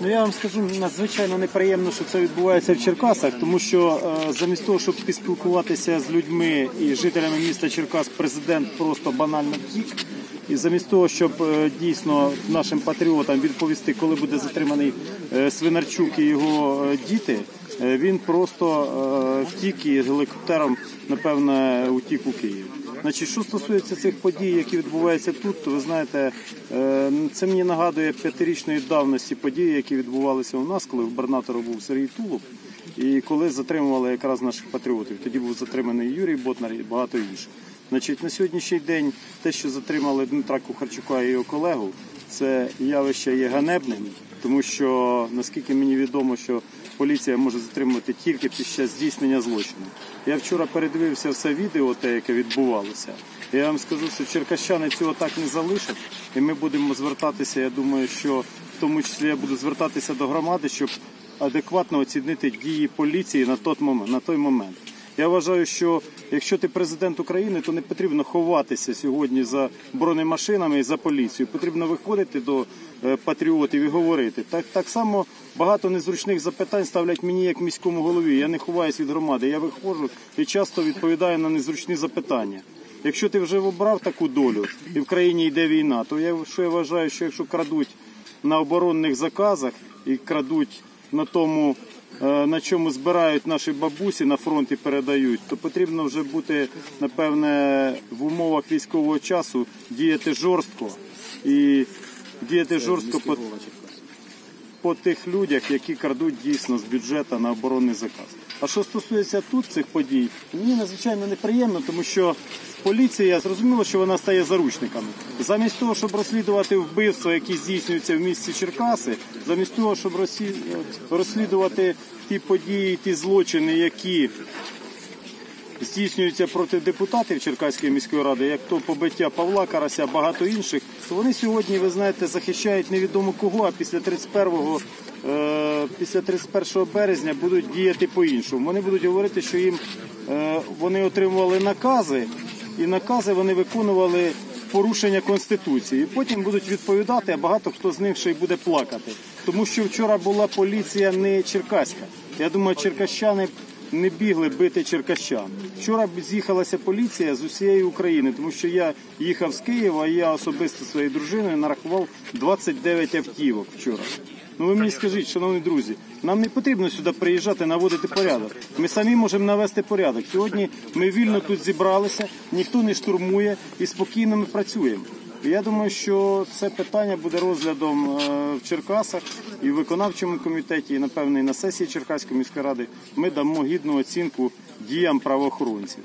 Ну я вам скажу, надзвичайно неприємно, що це відбувається в Черкасах, тому що е, замість того, щоб поспілкуватися з людьми і жителями міста Черкас, президент просто банально втік. І замість того, щоб е, дійсно нашим патріотам відповісти, коли буде затриманий е, Свинарчук і його діти, він просто втік і гелікоптером, напевно, утік у Київ. Значить, що стосується цих подій, які відбуваються тут, то ви знаєте, е, це мені нагадує п'ятирічної давності події, які відбувалися у нас, коли губернатором був Сергій Тулуб, і коли затримували якраз наших патріотів. Тоді був затриманий Юрій Ботнар і багато інших. Значить, на сьогоднішній день те, що затримали Дмитра Кухарчука і його колегу, це явище є ганебним, тому що наскільки мені відомо, що поліція може затримувати тільки під час здійснення злочину. Я вчора передивився все відео, те, яке відбувалося. Я вам скажу, що черкащани цього так не залишать, і ми будемо звертатися. Я думаю, що в тому числі я буду звертатися до громади, щоб адекватно оцінити дії поліції на той момент. Я вважаю, що якщо ти президент України, то не потрібно ховатися сьогодні за бронемашинами і за поліцією. Потрібно виходити до е, патріотів і говорити. Так, так само багато незручних запитань ставлять мені як міському голові. Я не ховаюсь від громади. Я виходжу і часто відповідаю на незручні запитання. Якщо ти вже обрав таку долю і в країні йде війна, то я що я вважаю, що якщо крадуть на оборонних заказах і крадуть на тому, на чому збирають наші бабусі на фронті передають, то потрібно вже бути напевне в умовах військового часу діяти жорстко. І діяти жорстко по, по тих людях, які крадуть дійсно з бюджету на оборонний заказ. А що стосується тут цих подій, мені надзвичайно неприємно, тому що поліція зрозуміла, що вона стає заручниками. Замість того, щоб розслідувати вбивства, які здійснюються в місті Черкаси, замість того, щоб розслідувати ті події, ті злочини, які здійснюються проти депутатів Черкаської міської ради, як то побиття Павла Карася, багато інших, то вони сьогодні, ви знаєте, захищають невідомо кого, а після 31 е, після 31 березня будуть діяти по-іншому. Вони будуть говорити, що їм е, вони отримували накази, і накази вони виконували порушення конституції. Потім будуть відповідати, а багато хто з них ще й буде плакати. Тому що вчора була поліція не черкаська. Я думаю, черкащани не бігли бити черкащан. Вчора з'їхалася поліція з усієї України, тому що я їхав з Києва, і я особисто своєю дружиною нарахував 29 автівок вчора. Ну ви мені скажіть, шановні друзі, нам не потрібно сюди приїжджати наводити порядок. Ми самі можемо навести порядок. Сьогодні ми вільно тут зібралися, ніхто не штурмує і спокійно ми працюємо. Я думаю, що це питання буде розглядом е, в Черкасах і в виконавчому комітеті, і напевно і на сесії Черкаської міської ради. Ми дамо гідну оцінку діям правоохоронців.